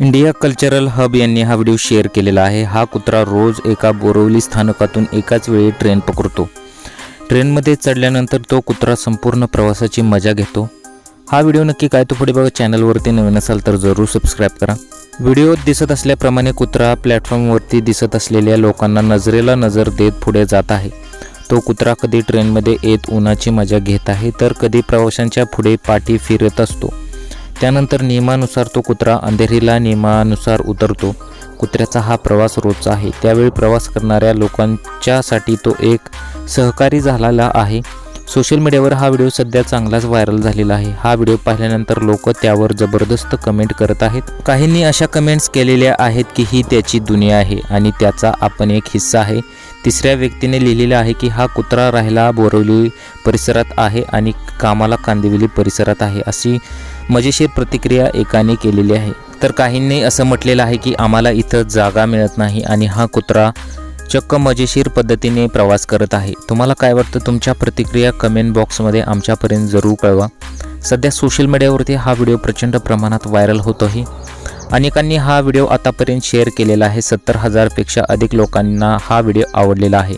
India cultural hub यांनी हा video share केलेला आहे. हा कुत्रा रोज एका बोरवली स्थानकातून एकाच वेळी ट्रेन पकडतो. ट्रेनमध्ये चढल्यानंतर तो कुत्रा संपूर्ण प्रवासाची मजा घेतो. हा व्हिडिओ नक्की काय तो पुढे बघा. चॅनलवरती नवीन असाल तर जरूर सबस्क्राईब करा. व्हिडिओत दिसत असल्याप्रमाणे कुत्रा प्लॅटफॉर्मवरती दिसत असलेल्या लोकांना नजरेला नजर देत पुढे जात आहे. तो कुत्रा कधी ट्रेनमध्ये येत उन्हाची मजा घेत आहे तर कधी प्रवाशांच्या पुढे पाठी फिरत असतो. त्यानंतर नियमानुसार तो कुत्रा अंधेरीला नियमानुसार उतरतो. कुत्र्याचा हा प्रवास रोजचा आहे. त्यावेळी प्रवास करणाऱ्या लोकांच्यासाठी तो एक सहकारी झालेला आहे. सोशल मीडियावर हा व्हिडिओ सध्या चांगलाच व्हायरल झालेला आहे. हा व्हिडिओ पाहिल्यानंतर लोक त्यावर जबरदस्त कमेंट करत आहेत. काहींनी अशा कमेंट्स केलेल्या आहेत की ही त्याची दुनिया आहे आणि त्याचा आपण एक हिस्सा आहे. तिसऱ्या व्यक्तीने लिहिलेलं आहे की हा कुत्रा राहिला बोरवली परिसरात आहे आणि कामाला कांदिवली परिसरात आहे अशी मजेशीर प्रतिक्रिया एकाने केलेली आहे. तर काहींनी असं म्हटलेलं आहे की आम्हाला इथं जागा मिळत नाही आणि हा कुत्रा चक्क मजेशीर पद्धतीने प्रवास करत आहे. तुम्हाला काय वाटतं? तुमच्या प्रतिक्रिया कमेंट बॉक्समध्ये आमच्यापर्यंत जरूर कळवा. सध्या सोशल मीडियावरती हा व्हिडिओ प्रचंड प्रमाणात व्हायरल होतोही आहे अनेकांनी हा व्हिडिओ आतापर्यंत शेअर केलेला आहे. सत्तर हजारपेक्षा अधिक लोकांना हा व्हिडिओ आवडलेला आहे.